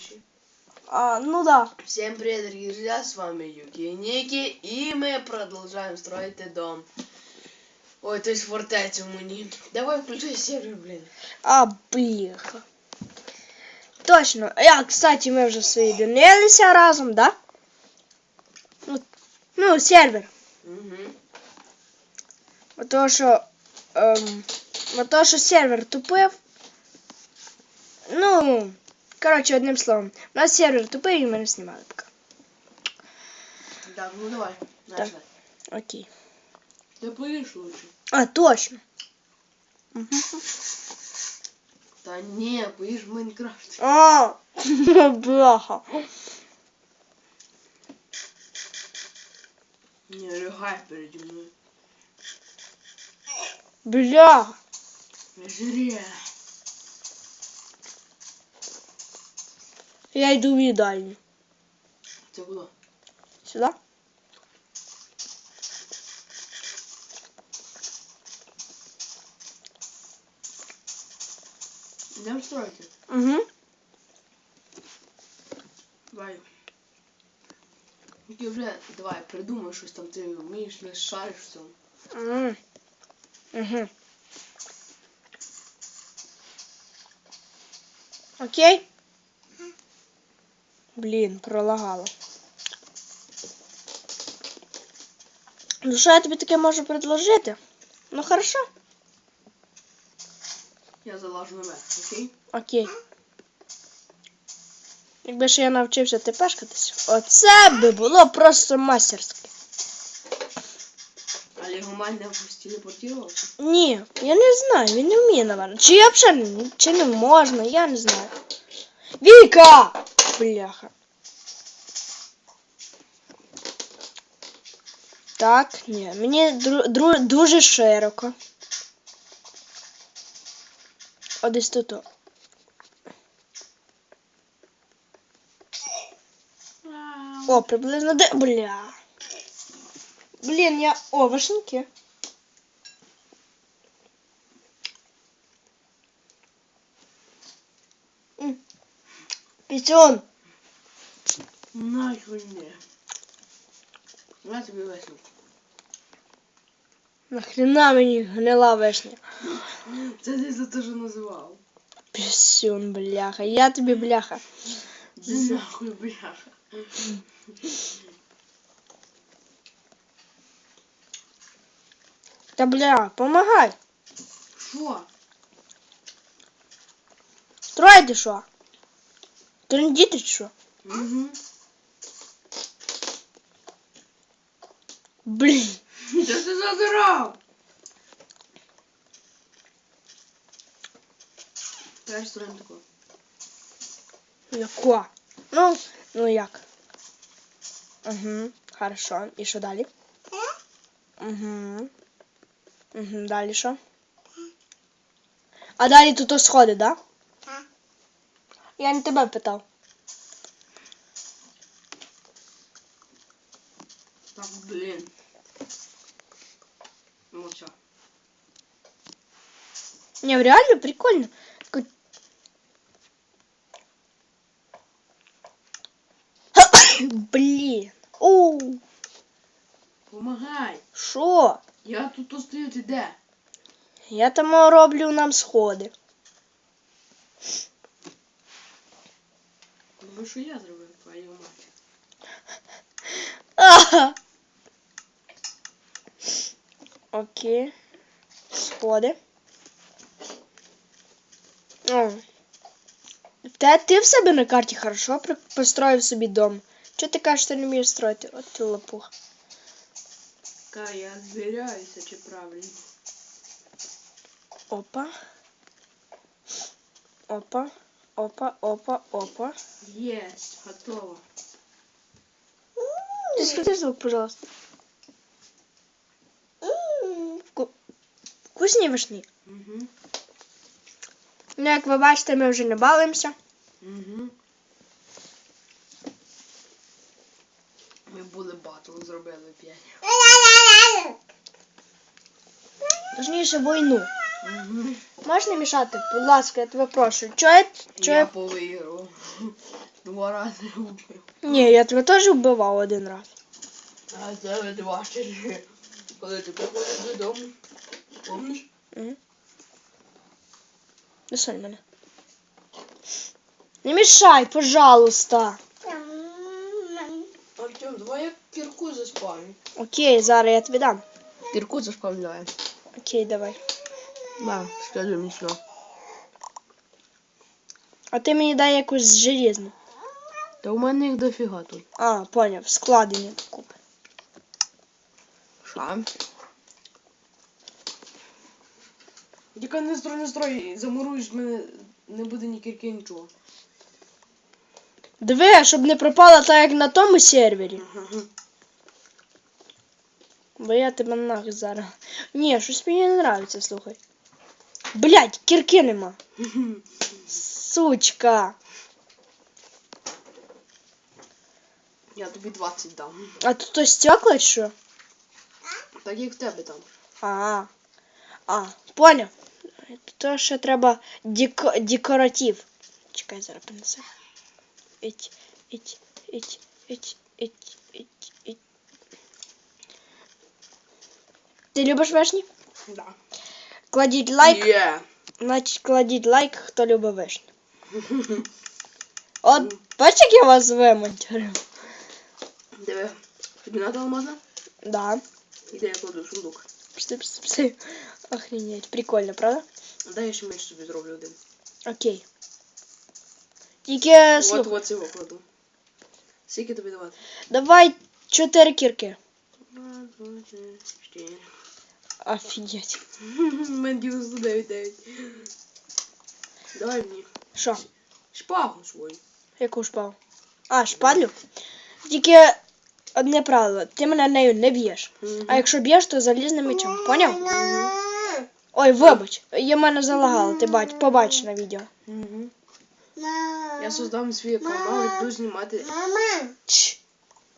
запиши. А, ну да. Всем привет, дорогие друзья, с вами Юки и Ники, и мы продолжаем строить дом. Ой, то есть фортецю мені. Давай включай сервер, блин. А, бляха. Точно. Я, кстати, ми вже соєдинилися разом, да? Ну, ну сервер. Угу. Ото що. Ем, ото що сервер тупив. Ну, коротше, одним словом. У нас сервер тупив і ми не знімали поки. Так, ну давай, начали. Окей. Ты поешь лучше. А, точно. Да не, поешь в Майнкрафт. А, бляха. Не рыгай передо мной. Не жри. Я йду в їдальню. Це куда? Сюди? Идем стройки. Угу. Давай. Ти вже давай, придумай щось там, ти вмієш, не шариш в цьому. Угу. Угу. Окей? Блін, пролагало. Ну що я тобі таке можу предложити? Ну хорошо. Я залажу наверх, окей? Окей. Якби ще я навчився тепешкатись, оце би було просто мастерське. Але його мать не телепортував? Ні, я не знаю, він не вміє, напевно. Чи я взагалі, чи не можна, я не знаю. Віка! Бляха. Так, ні, мені дру, дру, дуже широко. О, десь тут. о. О, приблизно де. Бля. Блін, я. О, Пісюн. Нахуй не. На тобі весело. Нахрена мені гнила вишня. Це ти за те, що називав. Пісюн, бляха. Я тобі бляха. Це нахуй бляха. Та бля, помагай. Що? Строїти що? Трендіти що? Угу. Блін. Що ти задирав? Давай строим таку. Яко? Ну, ну як? Угу, хорошо. І що далі? Угу. Угу, далі що? А далі тут сходи, да? Я не тебе питав. Так, блін. Ну все. Не, реально прикольно. Блін. Оу, Помагай. що? Я тут остаю, ти де? Я там роблю нам сходи. Що я зробив, твою мать. Ага. Окей. Сходи. О. Та ти в себе на карті хорошо построїв собі дом. Чого ти кажеш, що не вмієш строїти? От ти лопух. Ка, я звіряюся, чи правильно. Опа. Опа. Опа, опа, опа. Єсть, готово. Скажи звук, пожалуйста. Вку... Вкусні вишні. Угу. Ну, як ви бачите, ми вже не балуємося. Угу. Ми були батл, зробили п'ять. Точніше, війну. Угу. Можеш не мішати, будь ласка, я тебе прошу. Чого я, чого Я я, повиграв. два рази вбив. Ні, я тебе теж вбивав один раз. А тебе два ще. Коли ти приходиш додому. Помниш? Досоль мене. Не мішай, пожалуйста. Артем, давай я кірку заспавню. Окей, зараз я тобі дам. Кірку заспавняю. Окей, давай. Да, скажи мені що. А ти мені дай якусь железну. Та у мене їх дофіга тут. А, поняв, складені купи. Ша. Тільки не строй, не строй, замуруєш мене, не буде ні кірки, нічого. Диви, щоб не пропала так, як на тому сервері. Бо я тебе нах зараз. Ні, щось мені не нравиться, слухай. Блять, кірки нема. Сучка. Я тобі 20 дам. А тут то стекла що? Так як в тебе там. А. А, поняв. Тут ще треба деко... декоратив. Чекай, зараз принесу. Іть, іть, іть, іть, іть, іть, іть. Ти любиш вишні? Да. Кладіть лайк. Є. Значить, кладіть лайк, хто любить вишні. От, бачиш, як я вас вимонтюрив? Диви. Тобі надо можна? Да. Іде я кладу в сундук. Псти, псти, псти. Охренеть. Прикольно, правда? А дай я ще меч собі зроблю один. Окей. Тільки От, слухай. от цього кладу. Скільки тобі давати? Давай чотири кірки. Два, два, три, чотири. Офігеть. У мене 99. Дай мені. Що? Шпагу свою. Яку шпалу? А, шпадлю? Тільки одне правило. Ти мене нею не б'єш. А якщо б'єш, то залізним мечом. Поняв? Ой, вибач. Я мене залагало, ти бач, побач на відео. Я создам свій канал і буду знімати Ч.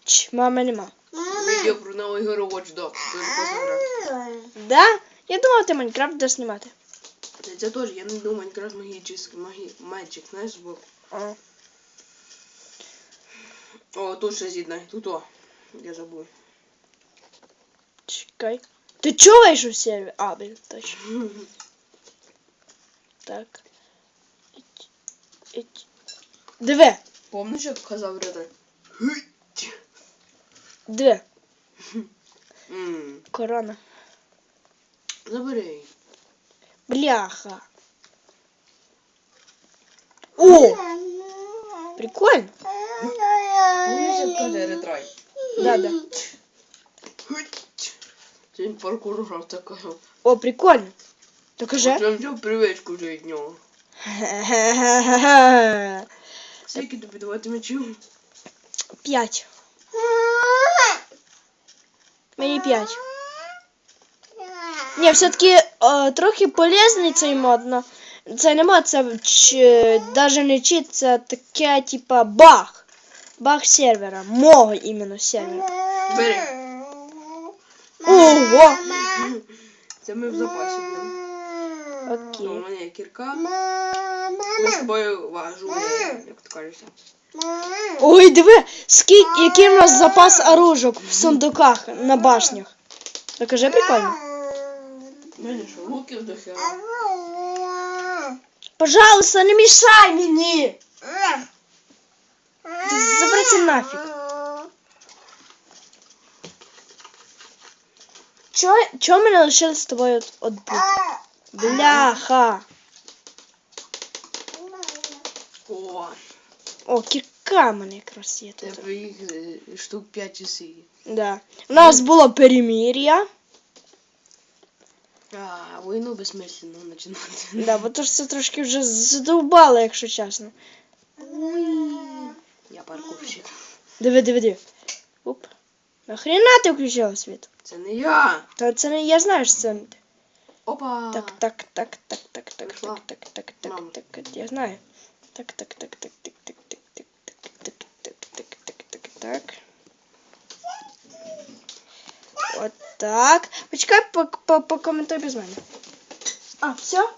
Ч, мами нема. Відео про нову ігру Watch Dogs. Дуже класна гра. Да? Я думав, ти Майнкрафт будеш знімати. Це, це теж, я не думаю, Майнкрафт магічний, магі... Magic, знаєш, збоку. А. О, тут ще з'єднай, тут о. Я забув. Чекай. Ти чуєш у серві? А, блін, точно. Так. Іть. Іть. Диви, Помниш, як казав Ридар? Диви. Ммм, Корона. забери. Бляха. О! Прикольно. Каже Ретрай? Да, да. Він паркур грав так казав. О, прикольно. То кажи. Я взяв привичку вже від нього. Скільки тобі давати мечів? П'ять. Мені п'ять. Ні, все-таки е, трохи полезний цей мод, но це не мод, це ч, даже не чит, це таке, типа, баг. Баг сервера. Мого іменно сервера. Бери. Ого! Це ми в запасі будемо. У Окей. мене є кірка. Ми з тобою важу, як то кажеться. Ой, диви, скільки, який в нас запас оружок в сундуках на башнях. Покажи прикольно. У мене що, до хера. Пожалуйста, не мешай мені! Ти заберися нафіг. Чо, чо мене лишили з тобою от, от? Бляха. О, О, кірка в мене якраз є тут. тебе їх е, штук 5 чи. Да. У нас було перемір'я. А, війну безсмисленно починати. Да, бо то ж це трошки вже задовбало, якщо чесно. Я паркурщик. Диви, диви, диви. Оп. Нахрена ти включила світ? Це не я. Та це не я знаю, що це не ти. Опа. Так, так, так, так, так, так, Прийшла. так, так, так, так, Мам. так, так, я знаю. Так, так, так, так, так, так, так, так, так, так, так, так, так, так, так. От так. Почекай, по- по- покоментуй без мене. А, все?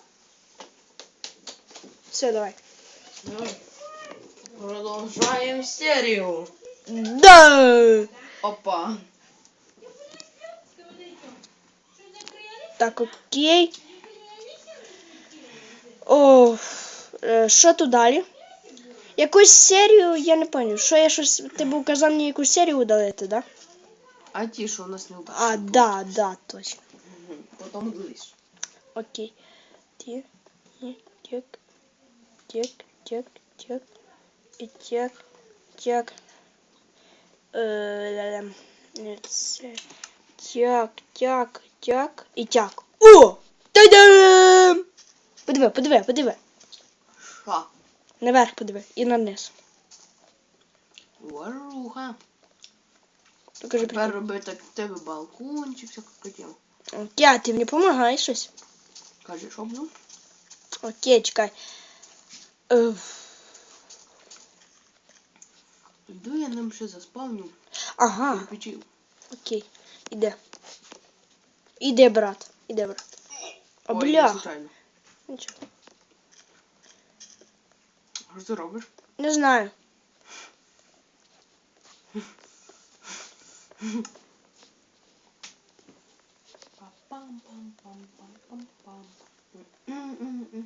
Все, давай. Давай. Продовжаємо серію. Да! Опа. Так, окей. О, е, що тут далі? Якусь серію, я не пам'ятаю. Що я щось. Ти був казав мені якусь серію удалити, да? А ті, що у нас не А, да, да, точно. Мгм. Потім дивись. Окей. Тик, и тик, тик. Э, ля-ля. Нет, це- Тяк, тяк, тяк і тяк. О! Та-дам! Подиви, подиви, подиви. Ша. Наверх подиви і на низ. Покажи Тепер роби так тебе балкончик, всяку хотів. Окей, ти мені допомагай щось. Що ну? Окей, чекай. Е, Йду я ним ще заспавню. ага. Кирпичів. Окей, іде. Іде, брат. Іде, брат. О, бля. Нічого. Що ти робиш? Не знаю. Пам-пам-пам-пам-пам-пам. М-м-м.